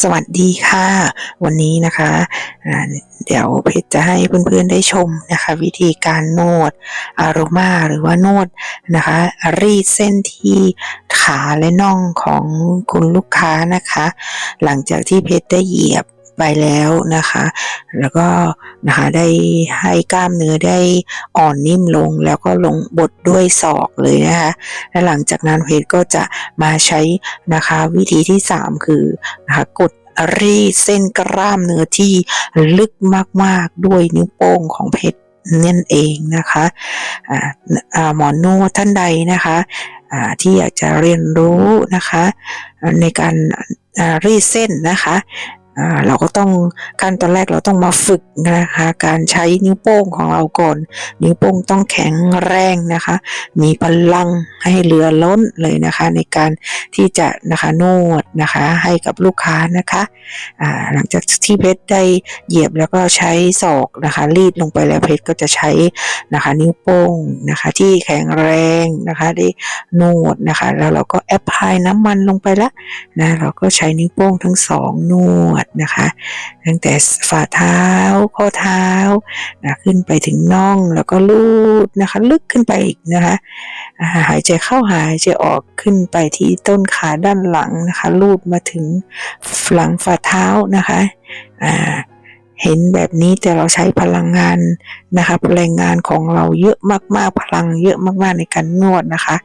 สวัสดีค่ะ วันนี้นะคะเดี๋ยวเพชรจะให้เพื่อนๆได้ชมนะคะ วิธีการนวดอารมาหรือว่านวดนะคะ รีดเส้นที่ขาและน่องของคุณลูกค้านะคะ หลังจากที่เพชรได้เหยียบ ไปแล้วนะคะ แล้วก็นะคะได้ให้กล้ามเนื้อได้อ่อนนิ่มลงแล้วก็ลงบดด้วยศอกเลยนะคะและหลังจากนั้นเพชรก็จะมาใช้นะคะวิธีที่ 3 คือนะคะกดรีดเส้นกล้ามเนื้อที่ลึกมากๆด้วยนิ้วโป้งของเพชรนั่นเองนะคะอ่าอ่าหมอนวดท่านใดนะคะอ่าที่อยากจะเรียนรู้นะคะในการรีดเส้นนะคะ เราก็ต้องขั้นตอนแรกเราต้องมาฝึกนะคะ การใช้นิ้วโป้งของเราก่อน นิ้วโป้งต้องแข็งแรงนะคะ มีพลังให้เหลือล้นเลยนะคะ ในการที่จะนะคะนวดนะคะให้กับลูกค้านะคะหลังจากที่เพชรได้เหยียบแล้วก็ใช้ศอกนะคะรีดลงไปแล้วเพชรก็จะใช้นะคะนิ้วโป้งนะคะที่แข็งแรงนะคะได้นวดนะคะ แล้วเราก็แอปพลายน้ำมันลงไปละนะเราก็ใช้นิ้วโป้งทั้งสองนวดนะคะ ตั้งแต่ฝ่าเท้า ข้อเท้านะขึ้นไปถึงน่องแล้วก็ลูดนะคะ ลึกขึ้นไปอีกนะคะหายใจเข้าหายใจออกขึ้นไปที่ต้นขาด้านหลังนะคะ ลูดมาถึงหลังฝ่าเท้านะคะอ่าเห็นแบบนี้แต่เราใช้พลังงานนะคะพลังงานของเราเยอะมากๆ พลังเยอะมากๆในการนวดนะคะ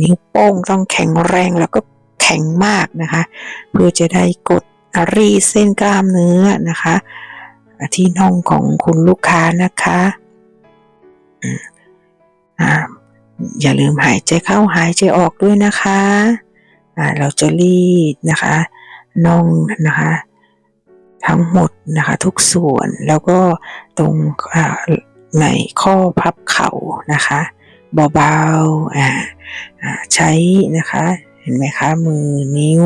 นิ้วโป้งต้องแข็งแรงแล้วก็แข็งมากนะคะ เพื่อจะได้กด รีดเส้นกล้ามเนื้อนะคะ ที่น่องของคุณลูกค้านะคะอย่าลืมหายใจเข้าหายใจออกด้วยนะคะเราจะรีดนะคะน่องนะคะ ทั้งหมดนะคะทุกส่วนแล้วก็ตรงในข้อพับเข่านะคะเบาๆใช้นะคะ ห็นไหมคะ มือนิ้ว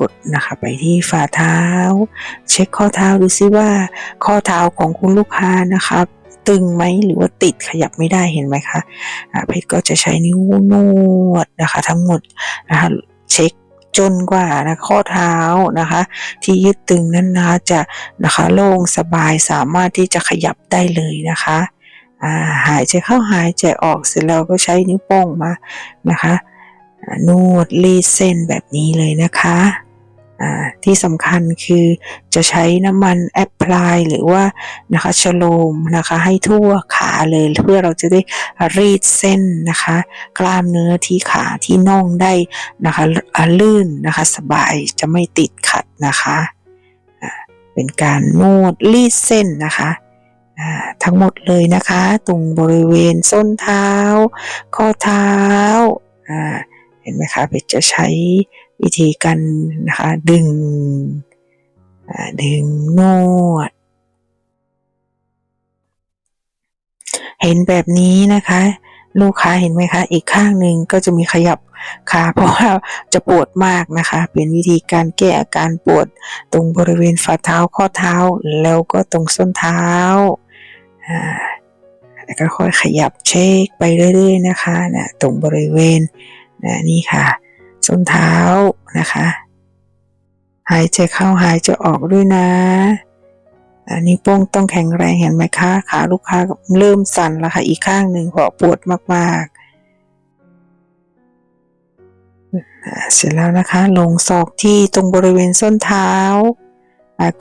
กดนะคะไปที่ฝ่าเท้า เช็คข้อเท้าดูซิว่า ข้อเท้าของคุณลูกค้านะคะตึงไหมหรือว่าติดขยับไม่ได้เห็นไหมคะเพชรก็จะใช้นิ้วนวดนะคะ ทั้งหมดนะคะเช็คจนกว่านะข้อเท้านะคะ ที่ยึดตึงนั้นนะคะจะนะคะโล่งสบายสามารถที่จะขยับได้เลยนะคะหายใจเข้าหายใจออกเสร็จแล้วก็ใช้นิ้วโป้งมานะคะ นวดรีดเส้นแบบนี้เลยนะคะอ่าที่สำคัญคือจะใช้น้ำมันแอปพลายหรือว่านะคะชโลมนะคะให้ทั่วขาเลยเพื่อเราจะได้รีดเส้นนะคะ กล้ามเนื้อที่ขาที่น่องได้นะคะอ่าลื่นนะคะสบายจะไม่ติดขัดนะคะอ่าเป็นการนวดรีดเส้นนะคะอ่าทั้งหมดเลยนะคะ ตรงบริเวณส้นเท้า ข้อเท้าอ่า เห็นไหมคะเพชรจะใช้วิธีการนะคะดึงดึงนวด เห็นแบบนี้นะคะ ลูกค้าเห็นไหมคะ อีกข้างหนึ่งก็จะมีขยับขาเพราะว่าจะปวดมากนะคะ เป็นวิธีการแก้อาการปวดตรงบริเวณฝ่าเท้าข้อเท้าแล้วก็ตรงส้นเท้าอ่าแล้วก็ค่อยขยับเช็คไปเรื่อยๆนะคะนะตรงบริเวณ นะนี่ค่ะส้นเท้านะคะ หายใจเข้าหายใจออกด้วยนะอันนี้โป้งต้องแข็งแรงเห็นไหมคะขาลูกค้าเริ่มสั่นแล้วค่ะอีกข้างหนึ่งเพราะปวดมากๆ เสร็จแล้วนะคะ ลงศอกที่ตรงบริเวณส้นเท้า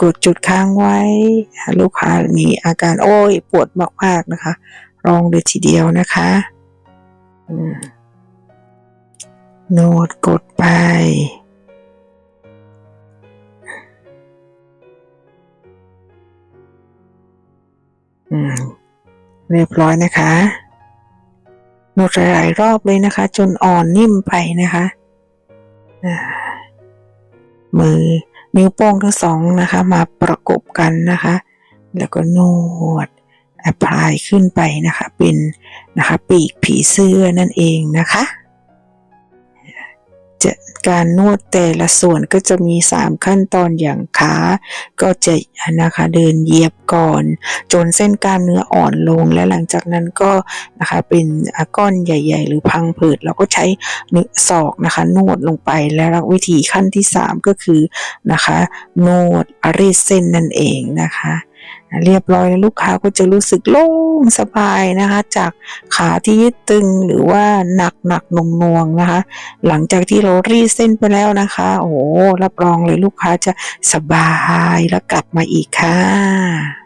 กดจุดค้างไว้ ลูกค้ามีอาการโอ้ยปวดมากๆนะคะลองเลยทีเดียวนะคะ อืม โนดกดไปอืมเรียบร้อยนะคะนวดหลาย ๆ รอบเลยนะคะ จนอ่อนนิ่มไปนะคะอ่ามือนิ้วโป้งทั้งสองนะคะ มาประกบกันนะคะ แล้วก็นวดแอพพลายขึ้นไปนะคะ เป็นนะคะ ปีกผีเสื้อนั่นเองนะคะ การนวดแต่ละส่วนก็จะมี 3 ขั้นตอนอย่างขาก็จะนะคะเดินเหยียบก่อน จนเส้นกล้ามเนื้ออ่อนลง และหลังจากนั้นก็นะคะเป็นก้อนใหญ่ ๆ หรือพังผืดเราก็ใช้นิ้วศอกนะคะนวดลงไปและวิธีขั้นที่ 3 ก็คือนะคะนวดอรีดเส้นนั่นเองนะคะ เรียบร้อยแล้วลูกค้าก็จะรู้สึกโล่งสบายนะคะ จากขาที่ยึดตึงหรือว่าหนักหนักๆหน่วงนะคะ หลังจากที่เรารีดเส้นไปแล้วนะคะ โอ้รับรองเลยลูกค้าจะสบายแล้วกลับมาอีกค่ะ